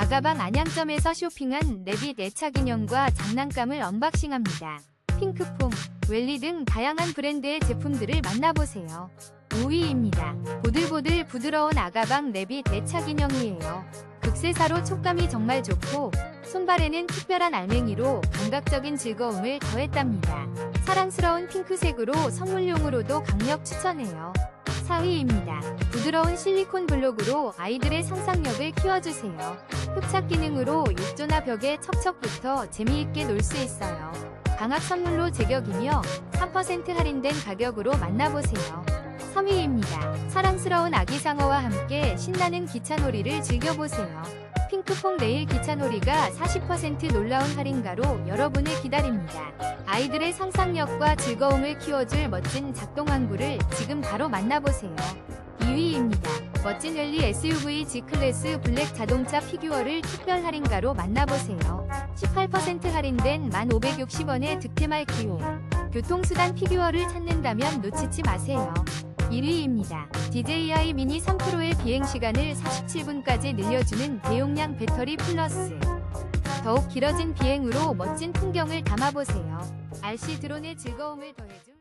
아가방 안양점에서 쇼핑한 레빗 애착 인형과 장난감을 언박싱합니다. 핑크폼, 웰리 등 다양한 브랜드의 제품들을 만나보세요. 5위입니다. 보들보들 부드러운 아가방 레빗 애착 인형이에요. 극세사로 촉감이 정말 좋고 손발에는 특별한 알맹이로 감각적인 즐거움을 더했답니다. 사랑스러운 핑크색으로 선물용으로도 강력 추천해요. 4위입니다. 부드러운 실리콘 블록으로 아이들의 상상력을 키워주세요. 흡착 기능으로 욕조나 벽에 척척 붙어 재미있게 놀 수 있어요. 방학 선물로 제격이며 3% 할인된 가격으로 만나보세요. 3위입니다. 사랑스러운 아기 상어와 함께 신나는 기차놀이를 즐겨보세요. 핑크퐁 네일 기차놀이가 40% 놀라운 할인가로 여러분을 기다립니다. 아이들의 상상력과 즐거움을 키워줄 멋진 작동 항구를 지금 바로 만나보세요. 2위입니다. 멋진 랠리 SUV G클래스 블랙 자동차 피규어를 특별 할인가로 만나보세요. 18% 할인된 1,560원의 득템할 기회. 교통수단 피규어를 찾는다면 놓치지 마세요. 1위입니다. DJI 미니 3프로의 비행시간을 47분까지 늘려주는 대용량 배터리 플러스. 더욱 길어진 비행으로 멋진 풍경을 담아보세요. RC 드론의 즐거움을 더해줄